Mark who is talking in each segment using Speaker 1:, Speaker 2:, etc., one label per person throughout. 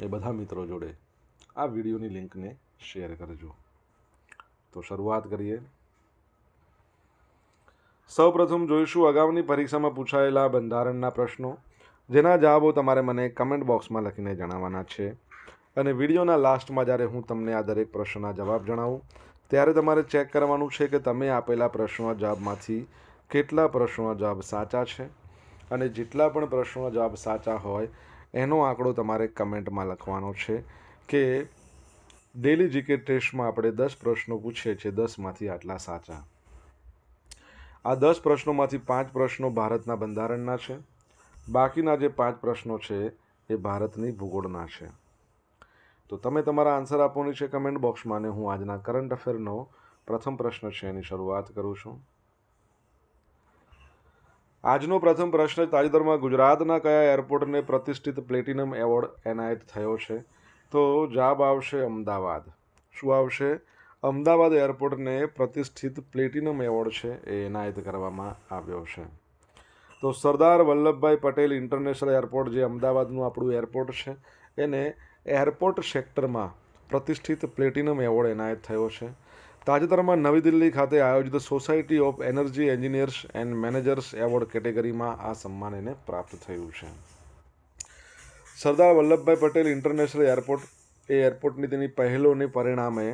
Speaker 1: એ બધા મિત્રો જોડે આ વિડીયોની લિંકને શેર કરજો. તો શરૂઆત કરીએ. સૌપ્રથમ જોઈશું અગાઉની પરીક્ષામાં પૂછાયેલા બંધારણના પ્રશ્નો, જેના જવાબો તમારે મને કમેન્ટ બોક્સમાં લખીને જણાવવાના છે. અને વિડીયોના લાસ્ટમાં જ્યારે હું તમને આ દરેક પ્રશ્નના જવાબ જણાવું, ત્યારે તમારે ચેક કરવાનું છે કે તમે આપેલા પ્રશ્નોના જવાબમાંથી કેટલા પ્રશ્નોના જવાબ સાચા છે. અને જેટલા પણ પ્રશ્નોના જવાબ સાચા હોય એનો આંકડો તમારે કમેન્ટમાં લખવાનો છે કે ડેલી જીકે ટેસ્ટમાં આપણે દસ પ્રશ્નો પૂછીએ છીએ, દસમાંથી આટલા સાચા. આ દસ પ્રશ્નોમાંથી પાંચ પ્રશ્નો ભારતના બંધારણના છે. બાકીના જે પાંચ પ્રશ્નો છે એ ભારતની ભૂગોળના છે. તો તમે તમારા આન્સર આપવાની છે કમેન્ટ બોક્સમાં અને હું આજના કરંટ અફેરનો પ્રથમ પ્રશ્ન છે એની શરૂઆત કરું છું. આજનો પ્રથમ પ્રશ્ન, તાજેતરમાં ગુજરાતના કયા એરપોર્ટને પ્રતિષ્ઠિત પ્લેટિનમ એવોર્ડ એનાયત થયો છે? તો જવાબ આવશે અમદાવાદ. શું આવશે? અમદાવાદ એરપોર્ટને પ્રતિષ્ઠિત પ્લેટિનમ એવોર્ડ છે એ એનાયત કરવામાં આવ્યો છે. તો સરદાર વલ્લભભાઈ પટેલ ઇન્ટરનેશનલ એરપોર્ટ, જે અમદાવાદનું આપણું એરપોર્ટ છે, એને એરપોર્ટ સેક્ટરમાં પ્રતિષ્ઠિત પ્લેટિનમ એવોર્ડ એનાયત થયો છે. તાજેતરમાં નવી દિલ્હી ખાતે આયોજિત society of energy engineers and managers award કેટેગરીમાં આ સન્માન એને પ્રાપ્ત થયું છે. સરદાર વલ્લભભાઈ પટેલ ઇન્ટરનેશનલ એરપોર્ટ, એ એરપોર્ટની તેની પહેલોને પરિણામે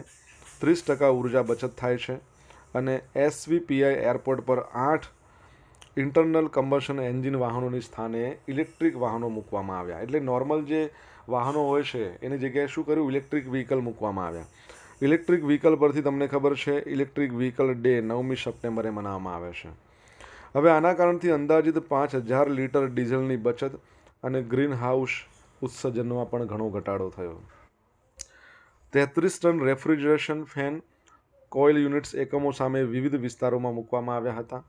Speaker 1: ત્રીસ ટકા ઊર્જા બચત થાય છે અને એસવીપીઆઈ એરપોર્ટ પર આઠ ઇન્ટરનલ કમ્બશન એન્જિન વાહનોની સ્થાને ઇલેક્ટ્રિક વાહનો મૂકવામાં આવ્યા. એટલે નોર્મલ જે વાહનો હોય છે, એની જગ્યાએ શું કર્યું? ઇલેક્ટ્રિક વ્હીકલ મૂકવામાં આવ્યા. ઇલેક્ટ્રિક વ્હીકલ પરથી તમને ખબર છે, ઇલેક્ટ્રિક વ્હીકલ ડે નવમી સપ્ટેમ્બરે મનાવવામાં આવે છે. હવે આના કારણથી અંદાજિત પાંચ હજાર લીટર ડીઝલની બચત અને ગ્રીન હાઉસ ઉત્સર્જનમાં પણ ઘણો ઘટાડો થયો. તેત્રીસ ton refrigeration fan, coil units એકમો સામે વિવિધ વિસ્તારોમાં મૂકવામાં આવ્યા હતા,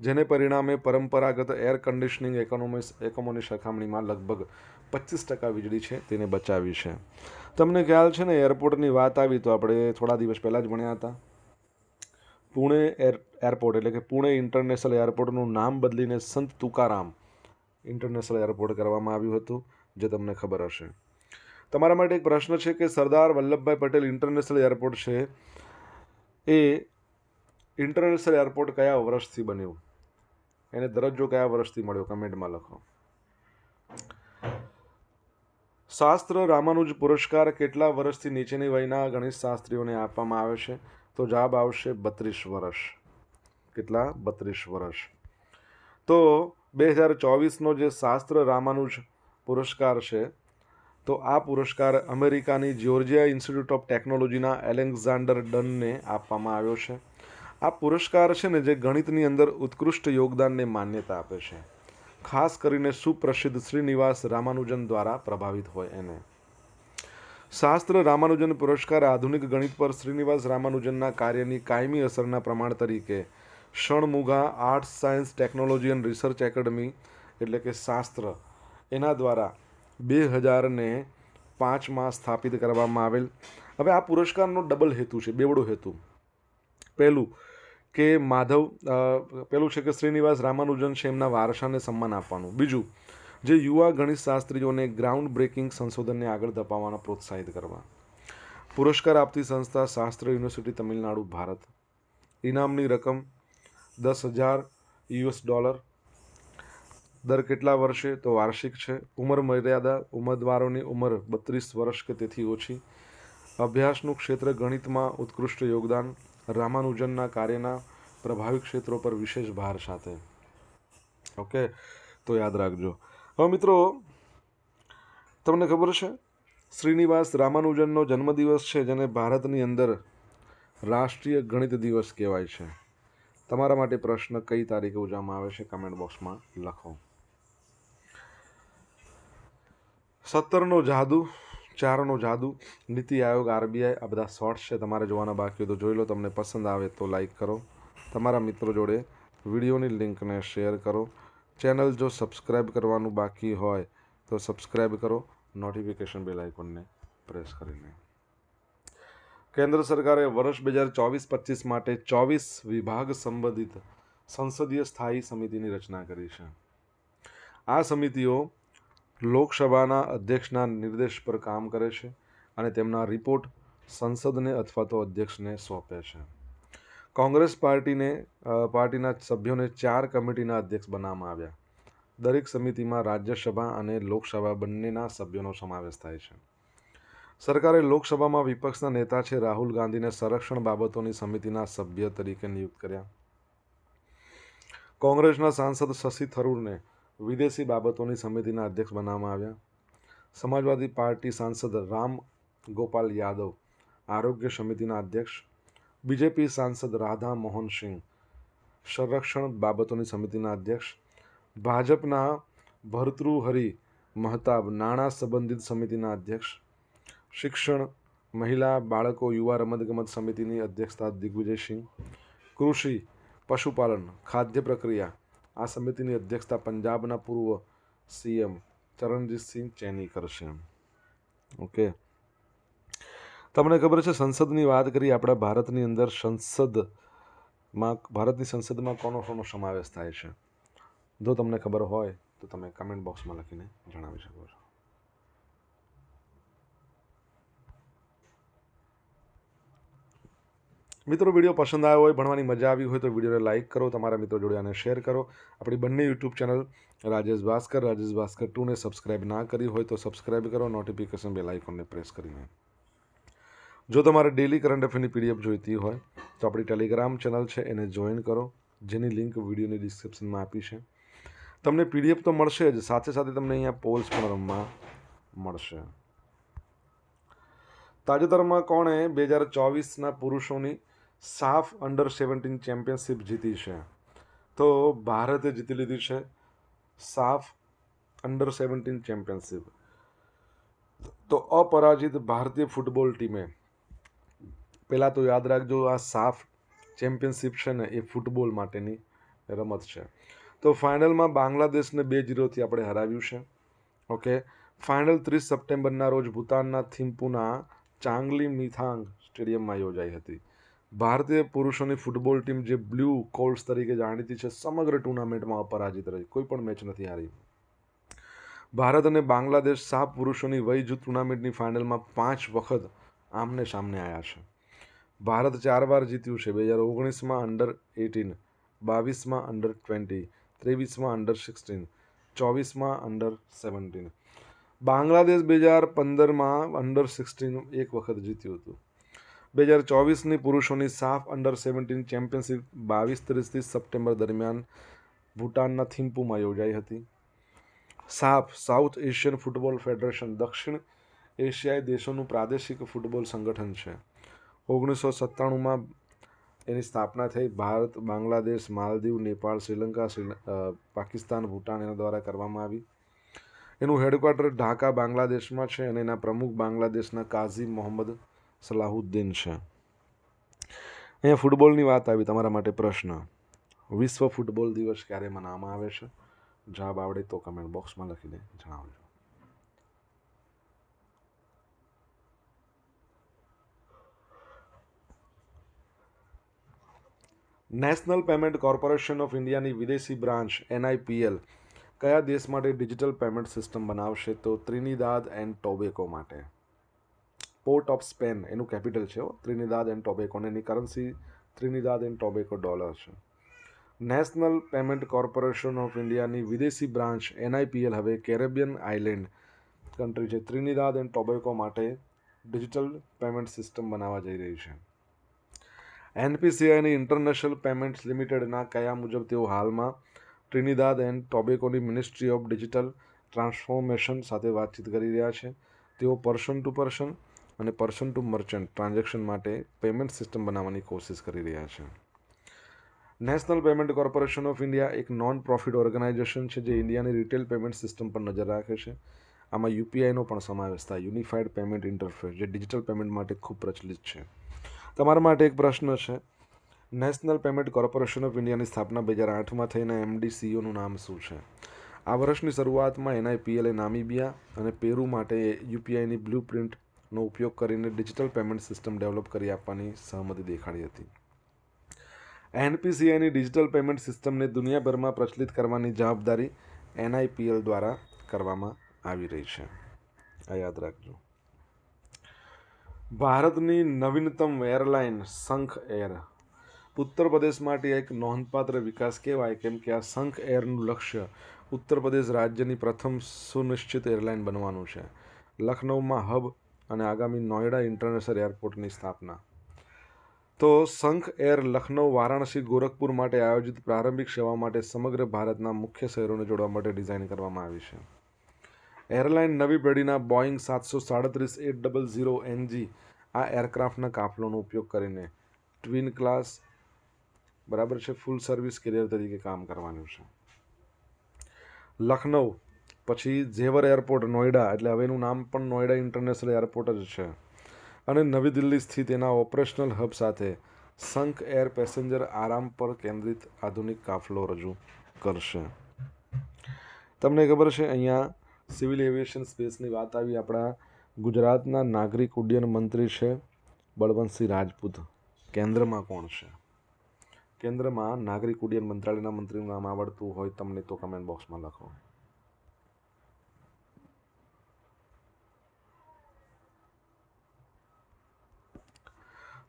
Speaker 1: જેને પરિણામે પરંપરાગત એર કન્ડિશનિંગ એકમોની સરખામણીમાં લગભગ પચીસ ટકા વીજળી છે, તેને બચાવી છે. તમને ખ્યાલ છે ને, એરપોર્ટની વાત આવી તો આપણે થોડા દિવસ પહેલાં જ ભણ્યા હતા. પુણે એર, એરપોર્ટ એટલે કે પુણે ઇન્ટરનેશનલ એરપોર્ટનું નામ બદલીને સંત તુકારામ ઇન્ટરનેશનલ એરપોર્ટ કરવામાં આવ્યું હતું, જે તમને ખબર હશે. તમારા માટે એક પ્રશ્ન છે કે સરદાર વલ્લભભાઈ પટેલ ઇન્ટરનેશનલ એરપોર્ટ છે, એ ઇન્ટરનેશનલ એરપોર્ટ કયા વર્ષથી બન્યું? એને દરજ્જો કયા વર્ષથી મળ્યો? કમેન્ટમાં લખો. શાસ્ત્ર રામાનુજ પુરસ્કાર કેટલા વર્ષથી નીચેની વયના ગણિત શાસ્ત્રીઓને આપવામાં આવે છે? તો જવાબ આવશે બત્રીસ વર્ષ. કેટલા? બત્રીસ વર્ષ. તો બે હજાર ચોવીસનો જે શાસ્ત્ર રામાનુજ પુરસ્કાર છે, તો આ પુરસ્કાર અમેરિકાની જ્યોર્જિયા ઇન્સ્ટિટ્યૂટ ઓફ ટેકનોલોજીના એલેક્ઝાન્ડર ડનને આપવામાં આવ્યો છે. આ પુરસ્કાર છે ને, જે ગણિતની અંદર ઉત્કૃષ્ટ યોગદાનને માન્યતા આપે છે. ખાસ કરીને સુપ્રસિદ્ધ શ્રીનિવાસ રામાનુજન દ્વારા પ્રભાવિત હોય એને. શાસ્ત્ર રામાનુજન પુરસ્કાર આધુનિક ગણિત પર શ્રીનિવાસ રામાનુજનના કાર્યની કાયમી અસરના પ્રમાણ તરીકે Shanmugha arts science technology and research academy એટલે કે શાસ્ત્ર એના દ્વારા બે હજારને પાંચમાં સ્થાપિત કરવામાં આવેલ. હવે આ પુરસ્કારનો ડબલ હેતુ છે, બેવડો હેતુ. પહેલું કે માધવ પેલું છે કે શ્રીનિવાસ રામાનુજન છે એમના વારસાને સન્માન આપવાનું. બીજું, જે યુવા ગણિત શાસ્ત્રીઓને ગ્રાઉન્ડ બ્રેકિંગ સંશોધનને આગળ ધપાવવાના પ્રોત્સાહિત કરવા. પુરસ્કાર આપતી સંસ્થા શાસ્ત્ર યુનિવર્સિટી તમિલનાડુ, ભારત. ઇનામની રકમ દસ હજાર યુએસ ડોલર. દર કેટલા વર્ષે? તો વાર્ષિક છે. ઉંમર મર્યાદા, ઉમેદવારોની ઉંમર બત્રીસ વર્ષ કે તેથી ઓછી. અભ્યાસનું ક્ષેત્ર ગણિતમાં ઉત્કૃષ્ટ યોગદાન. રામાનુજનના કાર્યના પ્રભાવી ક્ષેત્રો પર વિશેષ ભાર સાથે. ઓકે? તો યાદ રાખજો. હવે મિત્રો, તમને ખબર છે? શ્રીનિવાસ રામાનુજનનો જન્મદિવસ છે, જેને ભારતની અંદર રાષ્ટ્રીય ગણિત દિવસ કહેવાય છે. તમારા માટે પ્રશ્ન કઈ તારીખે ઉજવવામાં આવે છે? કમેન્ટ બોક્સમાં લખો. સત્તરનો જાદુ ચારનો જાદુ, નીતિ આયોગ, આરબીઆઈ, આ બધા શોર્ટ્સ છે તમારે જોવાના બાકી હોય તો જોઈ લો, તમને પસંદ આવે તો લાઈક કરો. તમારા મિત્રો જોડે વિડીયોની લિંકને શેર કરો. ચેનલ જો સબસ્ક્રાઈબ કરવાનું બાકી હોય તો સબસ્ક્રાઈબ કરો. નોટિફિકેશન બેલ આઇકોનને પ્રેસ કરીને. કેન્દ્ર સરકારે વર્ષ બે હજાર ચોવીસ પચીસ માટે ચોવીસ વિભાગ સંબંધિત સંસદીય સ્થાયી સમિતિની રચના કરી છે. આ સમિતિઓ લોકસભાના અધ્યક્ષના નિર્દેશ પર કામ કરે છે અને તેમના રિપોર્ટ સંસદને અથવા તો અધ્યક્ષને સોંપે છે. કોંગ્રેસ પાર્ટીને પાર્ટીના સભ્યોને ચાર કમિટીના અધ્યક્ષ બનાવવામાં આવ્યા. દરેક સમિતિમાં રાજ્યસભા અને લોકસભા બંનેના સભ્યોનો સમાવેશ થાય છે. સરકારે લોકસભામાં વિપક્ષના નેતા છે રાહુલ ગાંધીને સંરક્ષણ બાબતોની સમિતિના સભ્ય તરીકે નિયુક્ત કર્યા. કોંગ્રેસના સાંસદ શશી થરૂરને વિદેશી બાબતોની સમિતિના અધ્યક્ષ બનાવવામાં આવ્યા. સમાજવાદી પાર્ટી સાંસદ રામ ગોપાલ યાદવ, આરોગ્ય સમિતિના અધ્યક્ષ, બીજેપી સાંસદ રાધા મોહન સિંહ, સંરક્ષણ બાબતોની સમિતિના અધ્યક્ષ, ભાજપના ભર્તૃહરિ મહતાબ, નાણાં સંબંધિત સમિતિના અધ્યક્ષ, શિક્ષણ, મહિલા, બાળકો, યુવા રમતગમત સમિતિની અધ્યક્ષતા દિગ્વિજયસિંહ કૃષિ, પશુપાલન, ખાદ્ય પ્રક્રિયા આ સમિતિની અધ્યક્ષતા પંજાબના પૂર્વ સીએમ ચરણજીતસિંહ ચેની કરશે. ઓકે. તમને ખબર છે, સંસદની વાત કરી, આપણા ભારતની અંદર સંસદમાં, ભારતની સંસદમાં કોનો કોનો સમાવેશ થાય છે? જો તમને ખબર હોય, તો તમે કમેન્ટ બોક્સમાં લખીને જણાવી શકો છો. મિત્રો, વીડિયો પસંદ આવ્યો હોય, ભણવાની મજા આવી હોય તો વિડીયોને લાઇક કરો, તમારા મિત્રો જોડે આને શેર કરો. આપણી બંને યુટ્યુબ ચેનલ રાજેશ ભાસ્કર રાજેશ ભાસ્કર ટુને સબસ્ક્રાઇબ ના કરી હોય તો સબસ્ક્રાઇબ કરો, નોટિફિકેશન બેલ આઇકોનને પ્રેસ કરીને. જો તમારે ડેલી કરંટ અફેરની પીડીએફ જોઈતી હોય, તો આપણી ટેલિગ્રામ ચેનલ છે, એને જોઈન કરો, જેની લિંક વિડીયોની ડિસ્ક્રિપ્શનમાં આપી છે. તમને પીડીએફ તો મળશે જ, સાથે સાથે તમને અહીંયા પોલ્સ પણ રમવા મળશે. તાજેતરમાં કોણે બે હજાર ચોવીસના પુરુષોની સાફ અંડર સેવન્ટીન ચેમ્પિયનશિપ જીતી છે. તો ભારતે જીતી લીધી છે સાફ અંડર સેવન્ટીન ચેમ્પિયનશિપ. તો અપરાજિત ભારતીય ફૂટબોલ ટીમે, પહેલાં તો યાદ રાખજો આ સાફ ચેમ્પિયનશિપ છે ને એ ફૂટબોલ માટેની રમત છે. તો ફાઇનલમાં બાંગ્લાદેશને બે જીરોથી આપણે હરાવ્યું છે. ઓકે, ફાઇનલ ત્રીસ સપ્ટેમ્બરના રોજ ભૂતાનના થિમ્પુના ચાંગલી મિથાંગ સ્ટેડિયમમાં યોજાઈ હતી. ભારતીય પુરુષોની ફૂટબોલ ટીમ જે બ્લુ કોલ્સ તરીકે જાણીતી છે, સમગ્ર ટુર્નામેન્ટમાં અપરાજિત રહી. કોઈ પણ મેચ નથી હારી. ભારત અને બાંગ્લાદેશ સા પુરુષોની વય જૂથ ટુર્નામેન્ટની ફાઇનલમાં પાંચ વખત આમને સામને આવ્યા છે. ભારત ચાર વાર જીત્યું છે. બે હજાર ઓગણીસમાં અંડર એટીન બાવીસમાં અંડર ટ્વેન્ટી ત્રેવીસમાં અંડર સિક્સટીન ચોવીસમાં અંડર સેવન્ટીન બાંગ્લાદેશ બે હજાર પંદરમાં અંડર સિક્સટીન એક વખત જીત્યું હતું. બે હજાર ચોવીસની પુરુષોની સાફ અંડર સેવન્ટીન ચેમ્પિયનશિપ બાવીસ ત્રીસથી સપ્ટેમ્બર દરમિયાન ભૂટાનના થિમ્પુમાં યોજાઈ હતી. સાફ, સાઉથ એશિયન ફૂટબોલ ફેડરેશન દક્ષિણ એશિયાઈ દેશોનું પ્રાદેશિક ફૂટબોલ સંગઠન છે. ઓગણીસો સત્તાણુંમાં એની સ્થાપના થઈ. ભારત, બાંગ્લાદેશ, માલદીવ, નેપાળ, શ્રીલંકા પાકિસ્તાન, ભૂટાન એના દ્વારા કરવામાં આવી. એનું હેડક્વાર્ટર ઢાકા, બાંગ્લાદેશમાં છે અને એના પ્રમુખ બાંગ્લાદેશના કાઝી મોહમ્મદ સલાહુદ્દીન છે. અહીંયા ફૂટબોલની વાત આવી, તમારા માટે પ્રશ્ન. વિશ્વ ફૂટબોલ દિવસ ક્યારે મનાવવામાં આવે છે? જવાબ આવડે તો કમેન્ટ બોક્સમાં લખીને જણાવજો. નેશનલ પેમેન્ટ કોર્પોરેશન ઓફ ઇન્ડિયાની વિદેશી બ્રાન્ચ, એનઆઈપીએલ, કયા દેશ માટે ડિજિટલ પેમેન્ટ સિસ્ટમ બનાવશે? તો ત્રિનિદાદ એન્ડ ટોબેકો માટે. પોર્ટ ઓફ સ્પેન એનું કેપિટલ છે Trinidad and Tobago any currency Trinidad and Tobago dollar છે. નેશનલ પેમેન્ટ કોર્પોરેશન ઓફ ઇન્ડિયાની વિદેશી બ્રાન્ચ એનઆઈપીએલ હવે કેરેબિયન આઇલેન્ડ કન્ટ્રી છે. ત્રિનિદાદ એન્ડ ટોબેકો માટે ડિજિટલ પેમેન્ટ સિસ્ટમ બનાવવા જઈ રહી છે. એનપીસીઆઈની ઇન્ટરનેશનલ પેમેન્ટ્સ લિમિટેડના કયા મુજબ તેઓ હાલમાં ટ્રિનિદાદ એન્ડ ટોબેકોની મિનિસ્ટ્રી ઓફ ડિજિટલ ટ્રાન્સફોર્મેશન સાથે વાતચીત કરી રહ્યા છે. તેઓ પર્સન ટુ પર્સન અને પર્સન ટુ મર્ચન્ટ ટ્રાન્ઝેક્શન માટે પેમેન્ટ સિસ્ટમ બનાવવાની કોશિશ કરી રહ્યા છે. National Payment Corporation of India એક નોન પ્રોફિટ ઓર્ગેનાઇઝેશન છે જે ઇન્ડિયાની રિટેલ પેમેન્ટ સિસ્ટમ પર નજર રાખે છે. આમાં યુપીઆઈનો પણ સમાવેશ થાય યુનિફાઈડ પેમેન્ટ ઇન્ટરફેસ જે ડિજિટલ પેમેન્ટ માટે ખૂબ પ્રચલિત છે. તમારા માટે એક પ્રશ્ન છે. નેશનલ પેમેન્ટ કોર્પોરેશન ઓફ ઇન્ડિયાની સ્થાપના બે હજાર આઠમાં થઈને એમડી સીઈઓનું નામ શું છે? આ વર્ષની શરૂઆતમાં એનઆઈપીએલે નામીબિયા અને પેરુ માટે યુપીઆઈની બ્લુ પ્રિન્ટનો ઉપયોગ કરીને ડિજિટલ પેમેન્ટ સિસ્ટમ ડેવલપ કરી આપવાની સહમતિ દેખાડી હતી. એનપીસીઆઈની ડિજિટલ પેમેન્ટ સિસ્ટમને દુનિયાભરમાં પ્રચલિત કરવાની જવાબદારી એનઆઈપીએલ દ્વારા કરવામાં આવી રહી છે. આ યાદ રાખજો. ભારતની નવીનતમ એરલાઇન શંખ એર. ઉત્તર પ્રદેશ માટે એક નોંધપાત્ર વિકાસ કહેવાય કેમ કે આ શંખ એરનું લક્ષ્ય ઉત્તર પ્રદેશ રાજ્યની પ્રથમ સુનિશ્ચિત એરલાઇન બનવાનું છે. લખનૌમાં હબ અને આગામી નોઈડા ઇન્ટરનેશનલ એરપોર્ટની સ્થાપના. તો શંખ એર લખનૌ, વારાણસી, ગોરખપુર માટે આયોજિત પ્રારંભિક સેવા માટે સમગ્ર ભારતના મુખ્ય શહેરોને જોડવા માટે ડિઝાઇન કરવામાં આવી છે. એરલાઇન નવી પેઢીના બોઈંગ સાતસો સાડત્રીસ એટ ડબલ ઝીરો એનજી આ એરક્રાફ્ટના કાફલોનો ઉપયોગ કરીને ટ્વિન ક્લાસ બરાબર છે, ફૂલ સર્વિસ કેરિયર તરીકે કામ કરવાનું છે. લખનૌ પછી ઝેવર એરપોર્ટ, નોઈડા, એટલે હવે એનું નામ પણ નોઈડા ઇન્ટરનેશનલ એરપોર્ટ જ છે. અને નવી દિલ્હી સ્થિત એના ઓપરેશનલ હબ સાથે સંક એર પેસેન્જર આરામ પર કેન્દ્રિત આધુનિક કાફલો રજૂ કરશે. તમને ખબર છે, અહીંયા સિવિલ એવિએશન સ્પેસની વાત આવી. આપણા ગુજરાતના નાગરિક ઉડ્ડયન મંત્રી છે બળવંતસિંહ રાજપૂત. કેન્દ્રમાં કોણ છે? કેન્દ્રમાં નાગરિક ઉડ્ડયન મંત્રાલયના મંત્રીનું નામ આવડતું હોય, તમને તો કમેન્ટ બોક્સમાં લખો.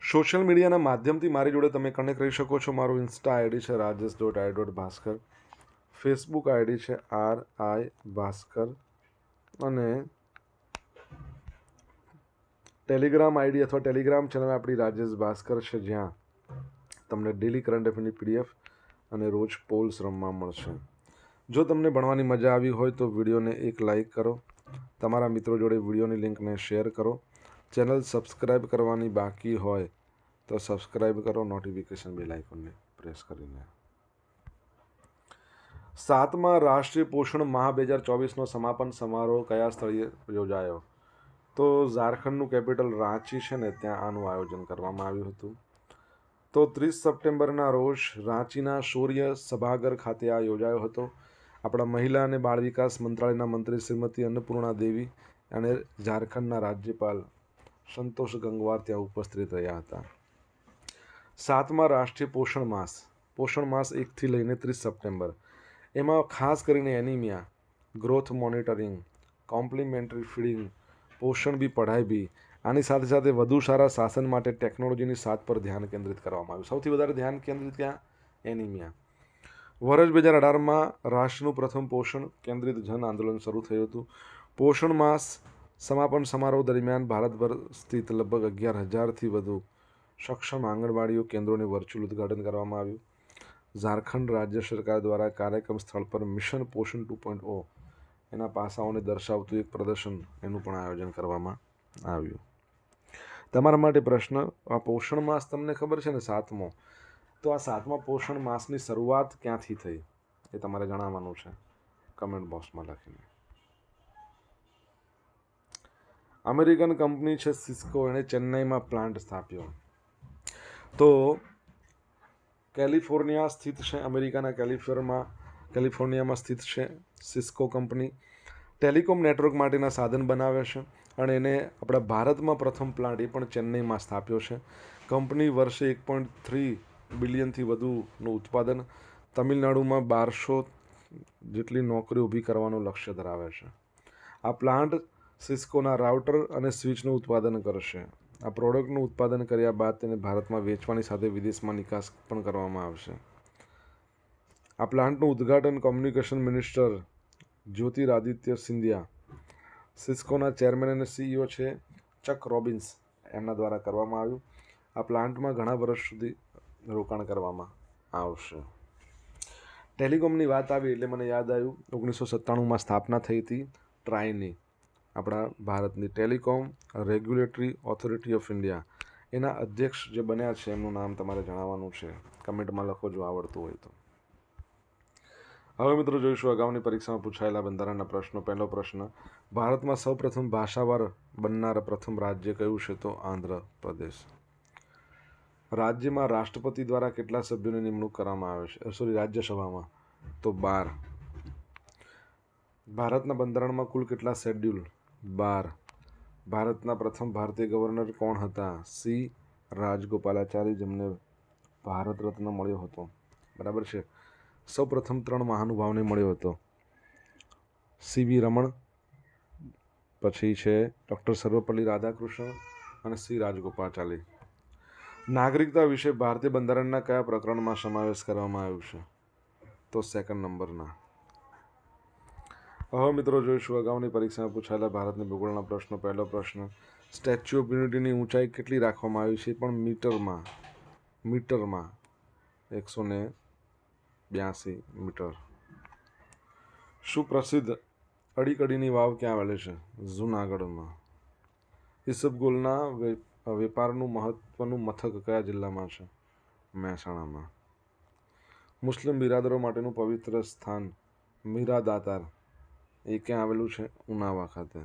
Speaker 1: સોશિયલ મીડિયાના માધ્યમથી મારી જોડે તમે કનેક્ટ રહી શકો છો. મારું ઇન્સ્ટા આઈડી છે Rajesh dot I dot Bhaskar Facebook ID છે આર આઈ ભાસ્કર. અને ટેલિગ્રામ આઈડી અથવા ટેલિગ્રામ ચેનલ આપણી રાજેશ ભાસ્કર છે, જ્યાં તમને ડેલી કરંટ અફેરની પીડીએફ અને રોજ પોલ્સ રમવા મળશે. જો તમને ભણવાની મજા આવી હોય તો વિડીયોને એક લાઈક કરો. તમારા મિત્રો જોડે વિડીયોની લિંકને શેર કરો. ચેનલ સબસ્ક્રાઈબ કરવાની બાકી હોય તો સબસ્ક્રાઈબ કરો નોટિફિકેશન બેલ આઇકોનને પ્રેસ કરીને. સાતમા રાષ્ટ્રીય પોષણ માહ બે હજાર ચોવીસનો સમાપન સમારોહ કયા સ્થળે યોજાયો? તો ઝારખંડનું કેપિટલ રાંચી છે ને, ત્યાં આનું આયોજન કરવામાં આવ્યું હતું. તો ત્રીસ સપ્ટેમ્બરના રોજ રાંચીના શૌર્ય સભાગર ખાતે આ યોજાયો હતો. આપણા મહિલા અને બાળ વિકાસ મંત્રાલયના મંત્રી શ્રીમતી અન્નપૂર્ણા દેવી અને ઝારખંડના રાજ્યપાલ સંતોષ ગંગવાર ત્યાં ઉપસ્થિત રહ્યા હતા. સાતમા રાષ્ટ્રીય પોષણ માસ. પોષણ માસ એકથી લઈને ત્રીસ સપ્ટેમ્બર. એમાં ખાસ કરીને anaemia, growth monitoring, complementary feeding, Poshan Bhi Padhai બી, આની સાથે સાથે વધુ સારા શાસન માટે ટેકનોલોજીની સાથ પર ધ્યાન કેન્દ્રિત કરવામાં આવ્યું. સૌથી વધારે ધ્યાન કેન્દ્રિત ક્યાં? એનિમિયા. વર્ષ બે હજાર અઢારમાં રાષ્ટ્રનું પ્રથમ પોષણ કેન્દ્રિત જન આંદોલન શરૂ થયું હતું. પોષણ માસ સમાપન સમારોહ દરમિયાન ભારતભર સ્થિત લગભગ અગિયાર હજારથી વધુ સક્ષમ આંગણવાડીઓ કેન્દ્રોને વર્ચ્યુઅલ ઉદ્ઘાટન કરવામાં આવ્યું. ઝારખંડ રાજ્ય સરકાર દ્વારા કાર્યક્રમ સ્થળ પર મિશન પોષણ ટુ પોઈન્ટ ઓ એના પાસાઓને દર્શાવતું એક પ્રદર્શન એનું પણ આયોજન કરવામાં આવ્યું. તમારા માટે પ્રશ્ન, આ પોષણ માસ તમને ખબર છે ને સાતમો? તો આ સાતમા પોષણ માસની શરૂઆત ક્યાંથી થઈ એ તમારે જણાવવાનું છે. કમેન્ટ બોક્સમાં લખીને. અમેરિકન કંપની છે સિસ્કો, એણે ચેન્નઈમાં પ્લાન્ટ સ્થાપ્યો. તો કેલિફોર્નિયા સ્થિત છે, અમેરિકાના કેલિફોર્નિયામાં કેલિફોર્નિયામાં સ્થિત છે સિસ્કો કંપની. ટેલિકોમ નેટવર્ક માટેના સાધન બનાવે છે અને એને આપણા ભારતમાં પ્રથમ પ્લાન્ટ એ પણ ચેન્નઈમાં સ્થાપ્યો છે. કંપની વર્ષે એક પોઈન્ટ થ્રી બિલિયનથી વધુનું ઉત્પાદન તમિલનાડુમાં બારસો જેટલી નોકરી ઊભી કરવાનું લક્ષ્ય ધરાવે છે. આ પ્લાન્ટ સિસ્કોના રાઉટર અને સ્વિચનું ઉત્પાદન કરશે. આ પ્રોડક્ટનું ઉત્પાદન કર્યા બાદ તેને ભારતમાં વેચવાની સાથે વિદેશમાં નિકાસ પણ કરવામાં આવશે. આ પ્લાન્ટનું ઉદ્ઘાટન કોમ્યુનિકેશન મિનિસ્ટર જ્યોતિરાદિત્ય સિંધિયા, સિસ્કોના ચેરમેન અને સીઈઓ છે ચક રોબિન્સ, એમના દ્વારા કરવામાં આવ્યું. આ પ્લાન્ટમાં ઘણા વર્ષ સુધી રોકાણ કરવામાં આવશે. ટેલિકોમની વાત આવી એટલે મને યાદ આવ્યું, ઓગણીસો સત્તાણુંમાં સ્થાપના થઈ હતી ટ્રાયની. આપણા ભારતની telecom regulatory authority of India. એના અધ્યક્ષ જે બન્યા છે, એમનું નામ તમારે જણાવવાનું છે. કમેન્ટમાં લખો જો આવડતું હોય તો. હવે મિત્રો જોઈશું અગાઉની પરીક્ષામાં પૂછાયેલા બંધારણના પ્રશ્નો. પહેલો પ્રશ્ન, ભારતમાં સૌપ્રથમ ભાષાવાર બનનાર પ્રથમ રાજ્ય કયું છે તો આંધ્રપ્રદેશ. રાજ્યમાં રાષ્ટ્રપતિ દ્વારા કેટલા સભ્યોની નિમણૂક કરવામાં આવે છે? સોરી રાજ્યસભામાં. તો બાર. ભારતના બંધારણમાં કુલ કેટલા શેડ્યુલ? બાર. ભારતના પ્રથમ ભારતીય ગવર્નર કોણ હતા? સી. રાજગોપાલાચારી જેમને ભારત રત્ન મળ્યો હતો. બરાબર છે. સૌ પ્રથમ ત્રણ મહાનુભાવને મળ્યો હતો. સી. વી. રમણ, પછી છે ડૉક્ટર સર્વપલ્લી રાધાકૃષ્ણ અને સી. રાજગોપાલાચારી નાગરિકતા વિશે ભારતીય બંધારણના કયા પ્રકરણમાં સમાવેશ કરવામાં આવ્યો છે? તો સેકન્ડ નંબરના હવે મિત્રો જોઈશું અગાઉની પરીક્ષામાં પૂછાયેલા ભારતની ભૂગોળના પ્રશ્નો. પહેલો પ્રશ્ન, સ્ટેચ્યુ ઓફ યુનિટીની ઊંચાઈ કેટલી રાખવામાં આવી છે? પણ મીટરમાં મીટરમાં એકસો ને બ્યાસી મીટર. સુપ્રસિદ્ધ અડીકડીની વાવ ક્યાં આવેલી છે? જૂનાગઢમાં. ઈસબગોલના વેપારનું મહત્વનું મથક કયા જિલ્લામાં છે? મહેસાણામાં. મુસ્લિમ બિરાદરો માટેનું પવિત્ર સ્થાન મીરા દાતાર એ ક્યાં આવેલું છે? ઉનાવા ખાતે.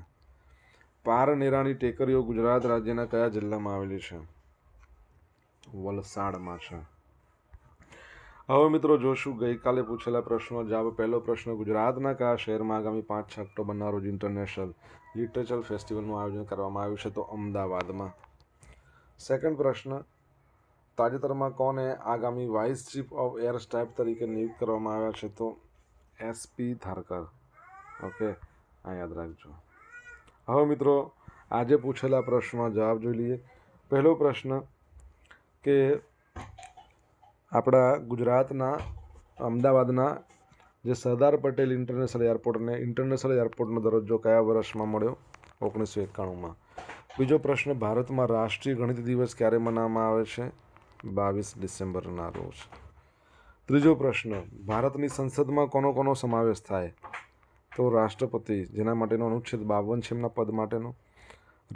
Speaker 1: પારનેરાની ટેકરીઓ ગુજરાત રાજ્યના કયા જિલ્લામાં આવેલી છે? વલસાડમાં છે. હવે મિત્રો જોશું, ગઈકાલે પૂછેલા પ્રશ્નો. જવાબ પહેલો પ્રશ્ન, ગુજરાતના કયા શહેરમાં આગામી પાંચ છ ઓક્ટોબરના રોજ ઇન્ટરનેશનલ લિટરેચર ફેસ્ટિવલનું આયોજન કરવામાં આવ્યું છે તો અમદાવાદમાં. સેકન્ડ પ્રશ્ન, તાજેતરમાં કોને આગામી vice chief of air staff તરીકે નિયુક્ત કરવામાં આવ્યા છે તો એસપી ધારકર ઓકે, આ યાદ રાખજો. હવે મિત્રો, આજે પૂછેલા પ્રશ્નનો જવાબ જોઈ લઈએ. પહેલો પ્રશ્ન કે આપણા ગુજરાતના, અમદાવાદના જે સરદાર પટેલ ઇન્ટરનેશનલ એરપોર્ટને ઇન્ટરનેશનલ એરપોર્ટનો દરજ્જો કયા વર્ષમાં મળ્યો? ઓગણીસો એકાણુંમાં. બીજો પ્રશ્ન, ભારતમાં રાષ્ટ્રીય ગણિત દિવસ ક્યારે મનાવવામાં આવે છે? બાવીસ ડિસેમ્બરના રોજ. ત્રીજો પ્રશ્ન, ભારતની સંસદમાં કોનો કોનો સમાવેશ થાય? તો રાષ્ટ્રપતિ, જેના માટેનો અનુચ્છેદ બાવન છે એમના પદ માટેનો.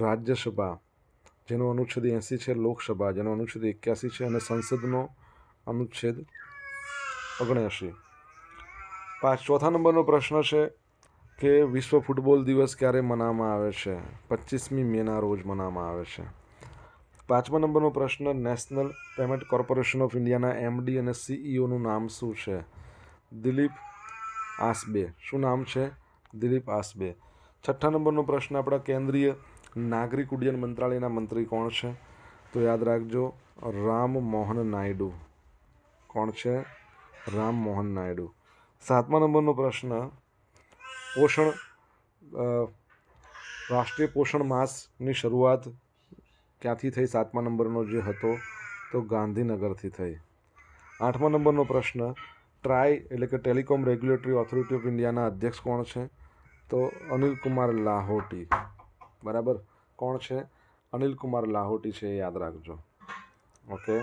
Speaker 1: રાજ્યસભા, જેનો અનુચ્છેદ એંસી છે લોકસભા, જેનો અનુચ્છેદ એક્યાસી છે અને સંસદનો અનુચ્છેદ ઓગણએંશી પાંચ, ચોથા નંબરનો પ્રશ્ન છે કે વિશ્વ ફૂટબોલ દિવસ ક્યારે મનાવવામાં આવે છે? પચીસમી મેના રોજ મનાવવામાં આવે છે. પાંચમા નંબરનો પ્રશ્ન, નેશનલ પેમેન્ટ કોર્પોરેશન ઓફ ઇન્ડિયાના એમડી અને સીઈઓનું નામ શું છે? દિલીપ આસબે. શું નામ છે? દિલીપ આસબે. છઠ્ઠા નંબરનો પ્રશ્ન આપણા કેન્દ્રીય નાગરિક ઉડ્ડયન મંત્રાલયના મંત્રી કોણ છે? તો યાદ રાખજો, રામ મોહન નાયડુ. કોણ છે? રામ મોહન નાયડુ. સાતમા નંબરનો પ્રશ્ન, પોષણ રાષ્ટ્રીય પોષણ માસની શરૂઆત ક્યાંથી થઈ? સાતમા નંબરનો જે હતો, તો ગાંધીનગરથી થઈ. આઠમા નંબરનો પ્રશ્ન ટ્રાય એટલે કે ટેલિકોમ રેગ્યુલેટરી ઓથોરિટી ઓફ ઇન્ડિયાના અધ્યક્ષ કોણ છે? તો અનિલ કુમાર લાહોટી. બરાબર? કોણ છે? અનિલ કુમાર લાહોટી છે એ યાદ રાખજો. ઓકે?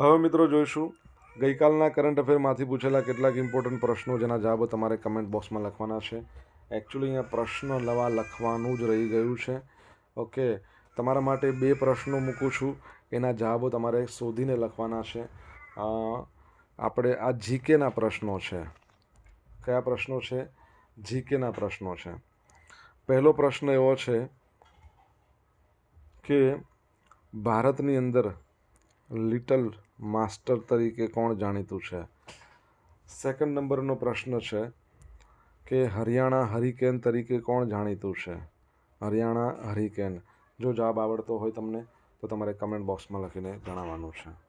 Speaker 1: હવે મિત્રો જોઈશું. ગઈકાલના કરંટ અફેરમાંથી પૂછેલા કેટલાક ઇમ્પોર્ટન્ટ પ્રશ્નો જેના જવાબો તમારે કમેન્ટ બોક્સમાં લખવાના છે. એકચ્યુઅલી અહીંયા પ્રશ્ન લવા લખવાનું જ રહી ગયું છે. ઓકે? તમારા માટે બે પ્રશ્નો મૂકું છું. એના જવાબો તમારે શોધીને લખવાના છે. આપણે આ જીકેના પ્રશ્નો છે. કયા પ્રશ્નો છે? જીકેના પ્રશ્નો છે. પહેલો પ્રશ્ન એવો છે કે ભારતની અંદર લિટલ માસ્ટર તરીકે કોણ જાણીતું છે? સેકન્ડ નંબરનો પ્રશ્ન છે કે હરિયાણા હરિકેન તરીકે કોણ જાણીતું છે? હરિયાણા હરિકેન. જો જવાબ આવડતો હોય તમને, તો તમારે કમેન્ટ બોક્સમાં લખીને જણાવવાનું છે.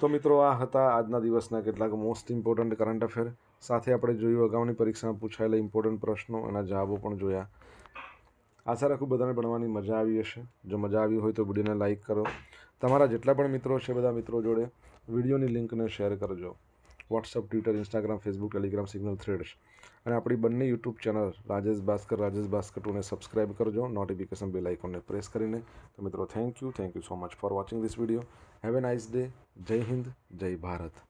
Speaker 1: તો મિત્રો, આ હતા આજના દિવસના કેટલાક મોસ્ટ ઇમ્પોર્ટન્ટ કરંટ અફેર સાથે આપણે જોયું, અગાઉની પરીક્ષામાં પૂછાયેલા ઇમ્પોર્ટન્ટ પ્રશ્નો એના જવાબો પણ જોયા. આશા રાખું બધાને ભણવાની મજા આવી હશે. જો મજા આવી હોય તો વિડીયોને લાઇક કરો. તમારા જેટલા પણ મિત્રો છે, બધા મિત્રો જોડે વિડીયોની લિંકને શેર કરજો. WhatsApp Twitter Instagram Facebook Telegram Signal Threads અને આપણી બંને યુટ્યુબ ચેનલ રાજેશ ભાસ્કર રાજેશ ભાસ્કર ટુને સબસ્ક્રાઇબ કરજો. નોટિફિકેશન બેલ આઇકોનને પ્રેસ કરીને. તો મિત્રો thank you thank you so much for watching this video have a nice day Jai Hind Jai Bharat